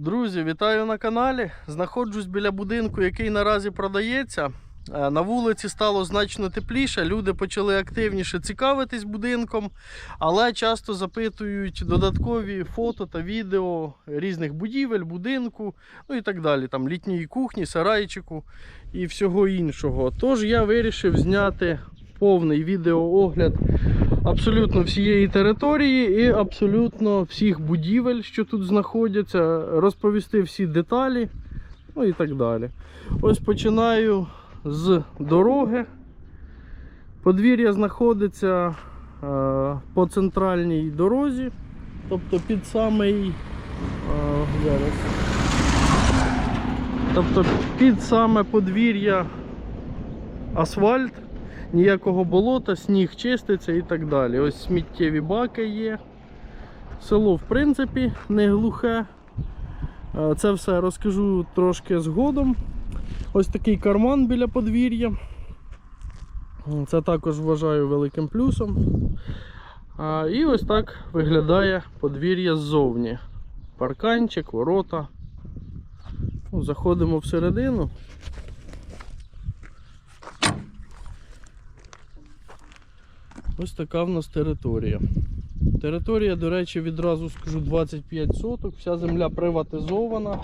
Друзі, вітаю на каналі. Знаходжусь біля будинку, який наразі продається. Е, На вулиці стало значно тепліше, люди почали активніше цікавитись будинком, але часто запитують додаткові фото та відео різних будівель, будинку, ну і так далі, там літньої кухні, сарайчику і всього іншого. Тож я вирішив зняти повний відеоогляд абсолютно всієї території і абсолютно всіх будівель, що тут знаходяться, розповісти всі деталі, ну і так далі. Ось починаю з дороги. Подвір'я знаходиться е, по центральній дорозі, тобто під самий е, зараз. Тобто під саме подвір'я асфальт, ніякого болота, сніг чиститься і так далі. Ось сміттєві баки є. Село, в принципі, не глухе. Е, Це все розкажу трошки згодом. Ось такий карман біля подвір'я. Це також вважаю великим плюсом. І ось так виглядає подвір'я ззовні. Парканчик, ворота. Ну, Заходимо всередину. Ось така в нас територія. Територія, до речі, відразу скажу 25 соток, вся земля приватизована.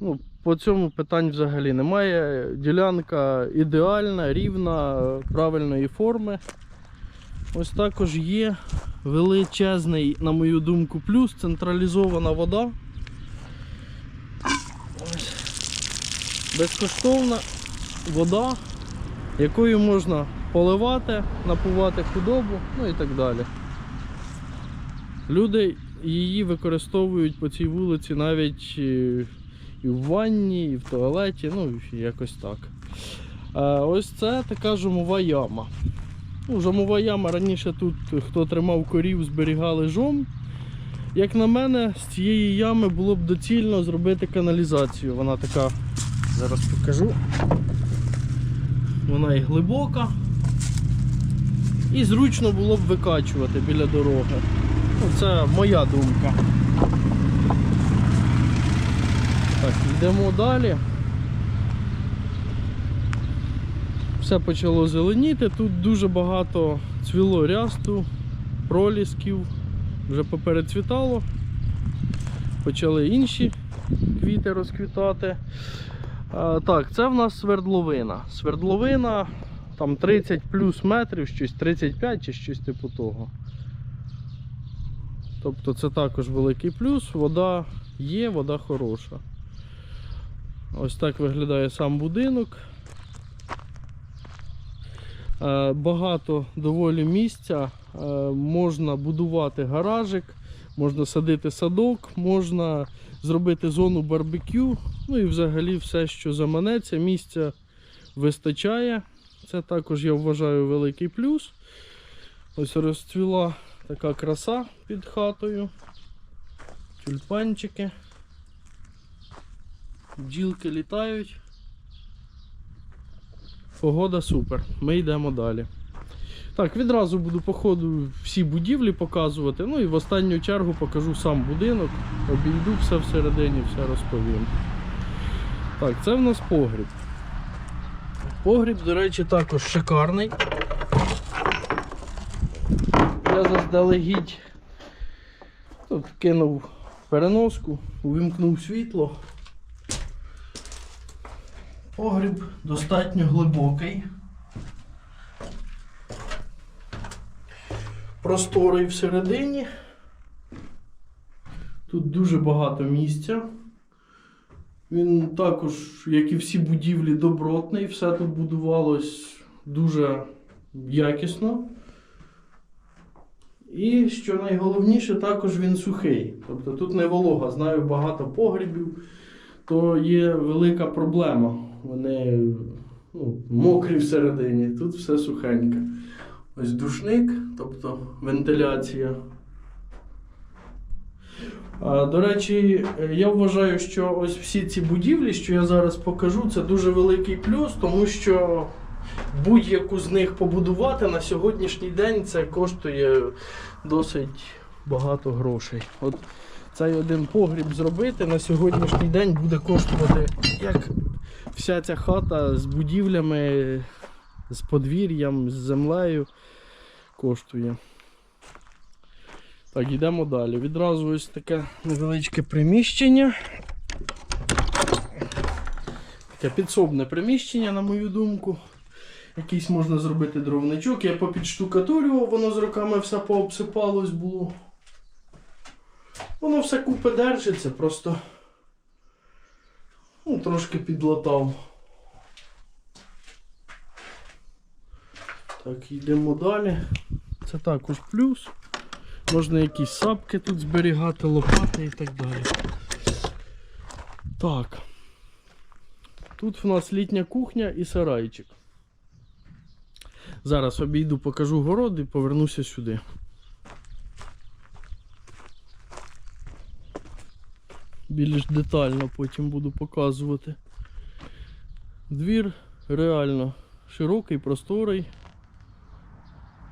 Ну, по цьому питань взагалі немає. Ділянка ідеальна, рівна, правильної форми. Ось також є величезний, на мою думку, плюс централізована вода. Ось. Безкоштовна вода, якою можна поливати, напувати худобу, ну і так далі. Люди її використовують по цій вулиці навіть е, і в ванні, і в туалеті, ну якось так. Ось це така жомова яма. Ну, жомова яма раніше тут хто тримав корів, зберігали жом. Як на мене, з цієї ями було б доцільно зробити каналізацію. Вона така, зараз покажу. Вона і глибока. І зручно було б викачувати біля дороги. Ну, це моя думка. Так, йдемо далі. Все почало зеленіти. Тут дуже багато цвіло рясту, пролісків, вже поперецвітало. Почали інші квіти розквітати. Так, це в нас свердловина. Свердловина там 30 плюс метрів, щось 35 чи щось типу того. Тобто це також великий плюс, вода є, вода хороша. Ось так виглядає сам будинок. Е, Багато доволі місця, е, можна будувати гаражик, можна садити садок, можна зробити зону барбекю, ну і взагалі все, що заманеться, місця вистачає. Це також я вважаю великий плюс. Ось розцвіла така краса під хатою. Тюльпанчики. Бджілки літають. Погода супер. Ми йдемо далі. Так, відразу буду по ходу всі будівлі показувати. Ну і в останню чергу покажу сам будинок. Обійду все всередині, все розповім. Так, це в нас погріб. Погріб, до речі, також шикарний. Я заздалегідь тут кинув переноску, увімкнув світло. Погріб достатньо глибокий. Просторий всередині. Тут дуже багато місця. Він також, як і всі будівлі, добротний, все тут будувалось дуже якісно. І що найголовніше, також він сухий. Тобто тут не волога. Знаю багато погрібів, то є велика проблема. Вони ну, мокрі всередині, тут все сухеньке. Ось душник, тобто вентиляція. До речі, я вважаю, що ось всі ці будівлі, що я зараз покажу, це дуже великий плюс, тому що будь-яку з них побудувати на сьогоднішній день це коштує досить багато грошей. От цей один погріб зробити на сьогоднішній день буде коштувати як вся ця хата з будівлями, з подвір'ям, з землею коштує. Так, йдемо далі. Відразу ось таке невеличке приміщення. Таке підсобне приміщення, на мою думку. Якийсь можна зробити дровничок. Я попідштукатурював, воно з роками все пообсипалось було. Воно все купи держиться, просто ну, трошки підлатав. Так, йдемо далі. Це також плюс. Можна якісь сапки тут зберігати, лопати і так далі. Так. Тут в нас літня кухня і сарайчик. Зараз обійду, покажу город і повернуся сюди. Більш детально потім буду показувати. Двір реально широкий, просторий.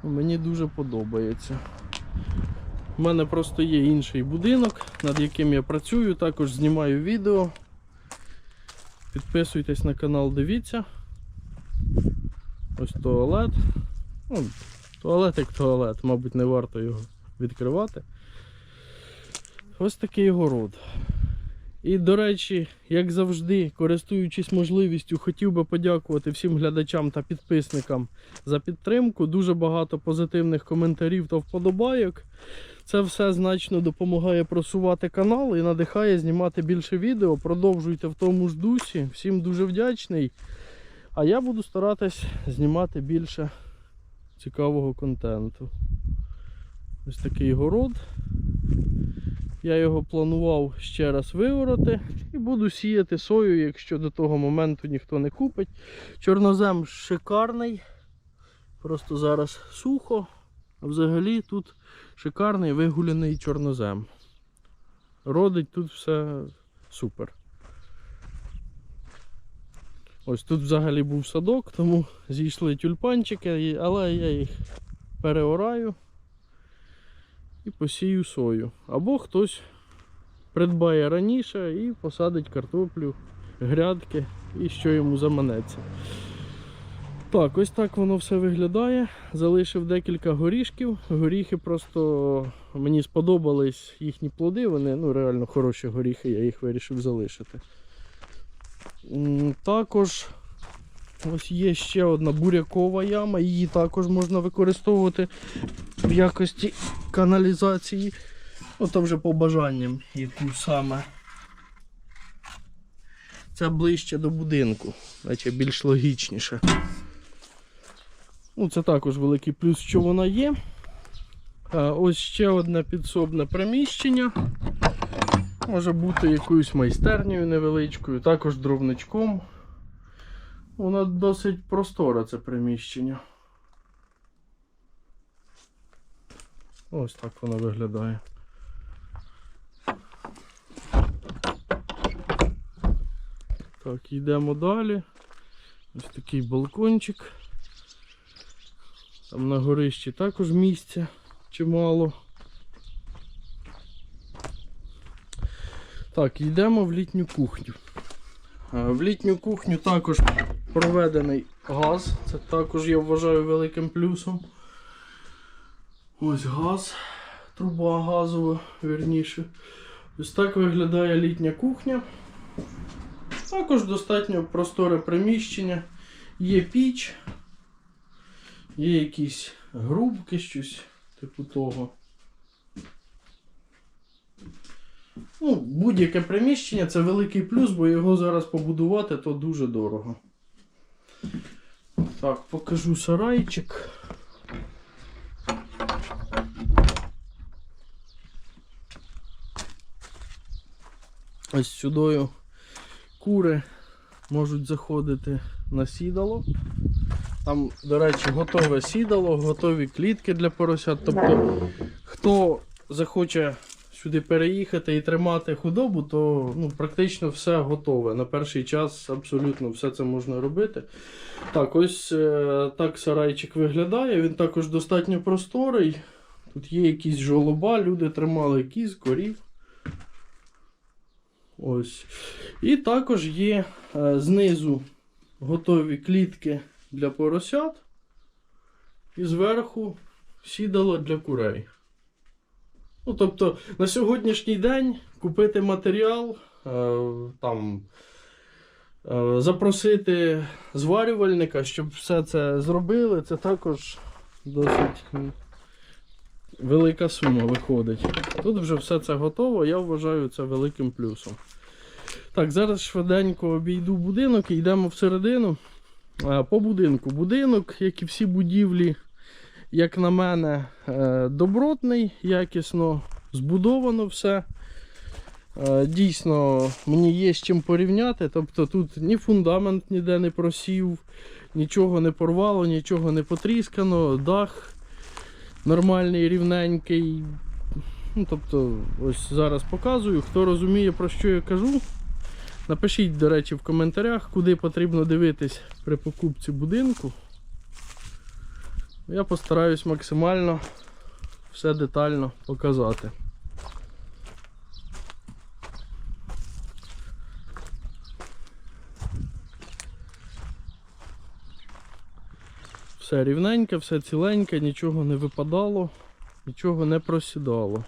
Мені дуже подобається. У мене просто є інший будинок, над яким я працюю, також знімаю відео. Підписуйтесь на канал, дивіться. Ось туалет. Ну, туалет як туалет, мабуть, не варто його відкривати. Ось такий город. І, до речі, як завжди, користуючись можливістю, хотів би подякувати всім глядачам та підписникам за підтримку. Дуже багато позитивних коментарів та вподобайок. Це все значно допомагає просувати канал і надихає знімати більше відео. Продовжуйте в тому ж дусі. Всім дуже вдячний. А я буду старатись знімати більше цікавого контенту. Ось такий город. Я його планував ще раз виороти і буду сіяти сою, якщо до того моменту ніхто не купить. Чорнозем шикарний. Просто зараз сухо. А взагалі тут шикарний вигуляний чорнозем. Родить тут все супер. Ось тут взагалі був садок, тому зійшли тюльпанчики, але я їх переораю і посію сою. Або хтось придбає раніше і посадить картоплю, грядки і що йому заманеться. Так, ось так воно все виглядає. Залишив декілька горішків. Горіхи просто мені сподобались їхні плоди, вони ну, реально хороші горіхи, я їх вирішив залишити. Також ось є ще одна бурякова яма, її також можна використовувати в якості каналізації. Ну, то вже по бажанням, яку саме. Це ближче до будинку, значить більш логічніше. Ну, це також великий плюс, що вона є. А, ось ще одне підсобне приміщення. Може бути якоюсь майстернею невеличкою, також дровничком. Воно досить просторе це приміщення. Ось так воно виглядає. Так, йдемо далі. Ось такий балкончик. Там на горищі також місця чимало. Так, йдемо в літню кухню. Е, В літню кухню також проведений газ. Це також я вважаю великим плюсом. Ось газ, труба газова, вірніше. Ось так виглядає літня кухня. Також достатньо просторе приміщення. Є піч, є якісь грубки, щось типу того. Ну, будь-яке приміщення це великий плюс, бо його зараз побудувати то дуже дорого. Так, покажу сарайчик. Ось сюдою кури можуть заходити на сідало. Там, до речі, готове сідало, готові клітки для поросят. Тобто, хто захоче сюди переїхати і тримати худобу, то ну, практично все готове. На перший час абсолютно все це можна робити. Так, ось е, так сарайчик виглядає. Він також достатньо просторий. Тут є якісь жолоба, люди тримали кіз, корів. Ось. І також є е, знизу готові клітки для поросят. І зверху сідало для курей. Ну, тобто, на сьогоднішній день купити матеріал, е, там, е, запросити зварювальника, щоб все це зробили, це також досить велика сума виходить. Тут вже все це готово, я вважаю це великим плюсом. Так, зараз швиденько обійду будинок і йдемо всередину. Е, По будинку. Будинок, як і всі будівлі, як на мене, е, добротний, якісно збудовано все. Е, Дійсно, мені є з чим порівняти. Тобто тут ні фундамент ніде не просів, нічого не порвало, нічого не потріскано, дах нормальний, рівненький. Ну, тобто, ось зараз показую. Хто розуміє, про що я кажу. Напишіть, до речі, в коментарях, куди потрібно дивитись при покупці будинку. Я постараюсь максимально все детально показати. Все рівненьке, все ціленьке, нічого не випадало, нічого не просідало.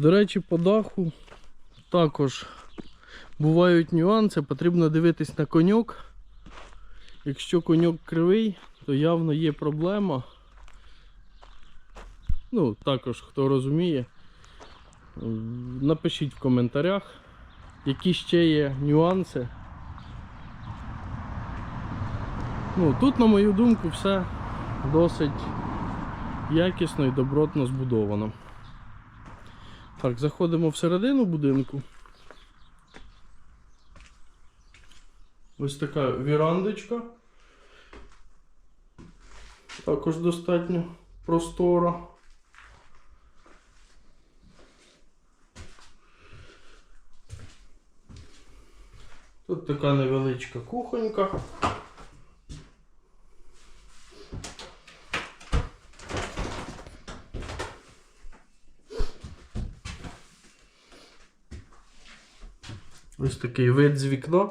До речі, по даху також бувають нюанси, потрібно дивитись на коньок. Якщо коньок кривий, то явно є проблема. Ну, також хто розуміє, напишіть в коментарях, які ще є нюанси. Ну, тут, на мою думку, все досить якісно і добротно збудовано. Так, заходимо всередину будинку. Ось така вірандочка. Також достатньо простора. Тут така невеличка кухонька. Ось такий вид з вікна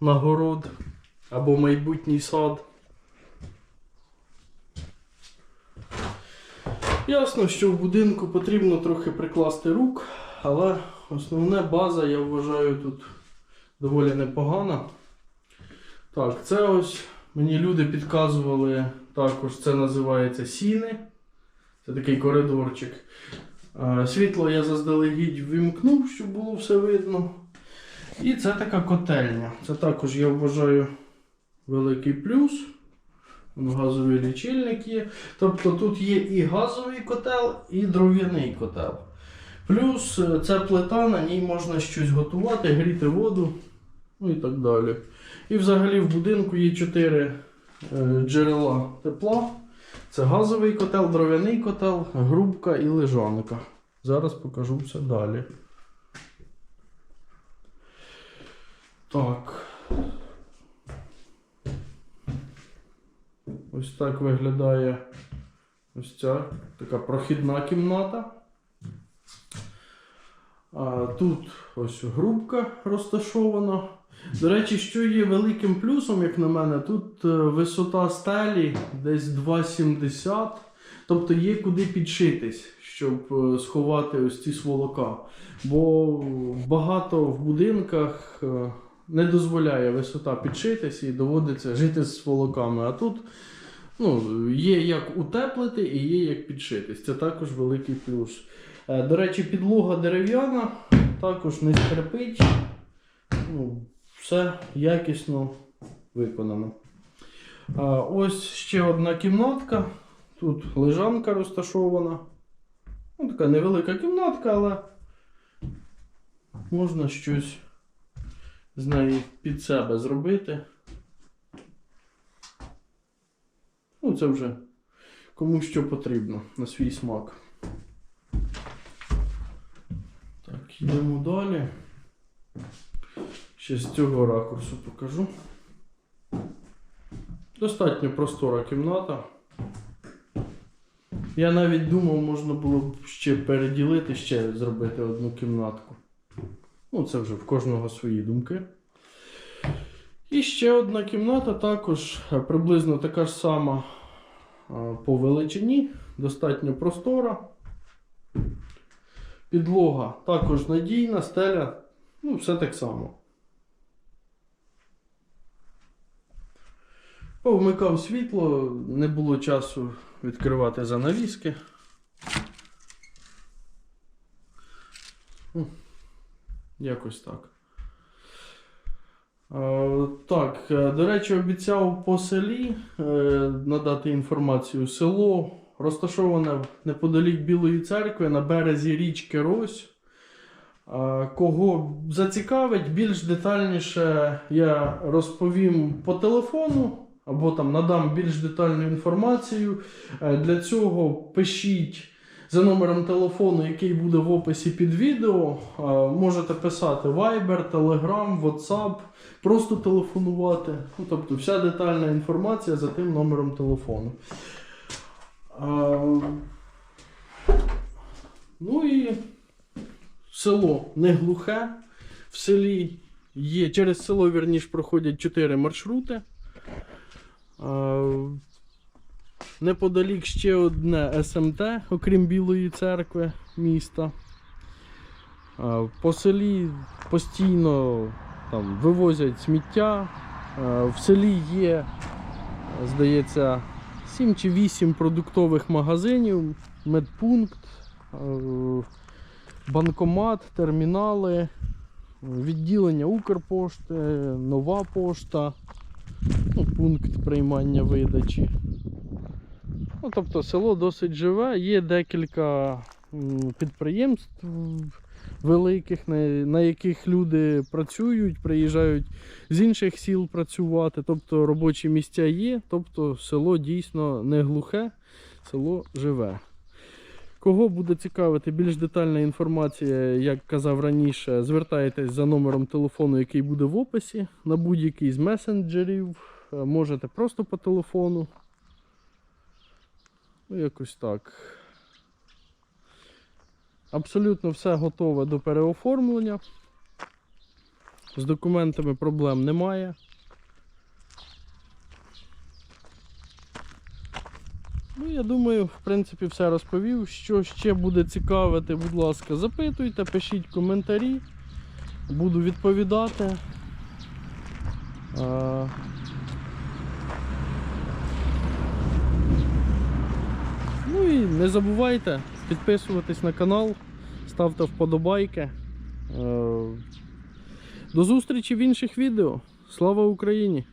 на город або майбутній сад. Ясно, що в будинку потрібно трохи прикласти рук, але основна база, я вважаю, тут доволі непогана. Так, це ось мені люди підказували також, це називається сіни. Це такий коридорчик. Світло я заздалегідь вимкнув, щоб було все видно. І це така котельня. Це також, я вважаю, великий плюс. Вон Газовий лічильник є. Тобто тут є і газовий котел, і дров'яний котел. Плюс е, це плита, на ній можна щось готувати, гріти воду, ну і так далі. І взагалі в будинку є 4 джерела тепла. Це газовий котел, дров'яний котел, грубка і лежанка. Зараз покажу все далі. Так. Ось так виглядає ось ця така прохідна кімната. А тут ось грубка розташована. До речі, що є великим плюсом, як на мене, тут е, висота стелі десь 2,70. Тобто є куди підшитись, щоб е, сховати ось ці сволока. Бо багато в будинках е, не дозволяє висота підшитись і доводиться жити з сволоками. А тут ну, є як утеплити і є як підшитись. Це також великий плюс. Е, До речі, підлога дерев'яна, також не скрипить. Ну, все якісно виконано. Ось ще одна кімнатка. Тут лежанка розташована. Ну, така невелика кімнатка, але можна щось з неї під себе зробити. Ну, це вже кому що потрібно на свій смак. Так, йдемо далі. Ще з цього ракурсу покажу. Достатньо простора кімната. Я навіть думав, можна було б ще переділити, ще зробити одну кімнатку. Ну, це вже в кожного свої думки. І ще одна кімната також е, приблизно така ж сама е, по величині, достатньо простора. Підлога також надійна, стеля, ну, все так само. Повмикав світло, не було часу відкривати занавіски. Якось так. Е, Так, е, до речі, обіцяв по селі е, надати інформацію. Село розташоване неподалік Білої церкви на березі річки Рось. Кого зацікавить, більш детальніше я розповім по телефону або там надам більш детальну інформацію. Для цього пишіть за номером телефону, який буде в описі під відео. Можете писати Viber, Telegram, WhatsApp, просто телефонувати. Ну, тобто вся детальна інформація за тим номером телефону. Ну і село не глухе. В селі є, через село, вірніш, проходять 4 маршрути. Неподалік ще одне СМТ, окрім Білої церкви міста. По селі постійно там, вивозять сміття. В селі є, здається, 7 чи 8 продуктових магазинів, медпункт, банкомат, термінали, відділення Укрпошти, нова пошта, ну, пункт приймання видачі. Ну, тобто село досить живе, є декілька підприємств великих, на, яких люди працюють, приїжджають з інших сіл працювати. Тобто робочі місця є, тобто село дійсно не глухе, село живе. Кого буде цікавити більш детальна інформація, як казав раніше, звертайтесь за номером телефону, який буде в описі, на будь-який з месенджерів. Можете просто по телефону. Ну, якось так. Абсолютно все готове до переоформлення. З документами проблем немає. Ну, я думаю, в принципі, все розповів. Що ще буде цікавити, будь ласка, запитуйте, пишіть коментарі. Буду відповідати. А... Ну і не забувайте підписуватись на канал, ставте вподобайки. Е, До зустрічі в інших відео. Слава Україні!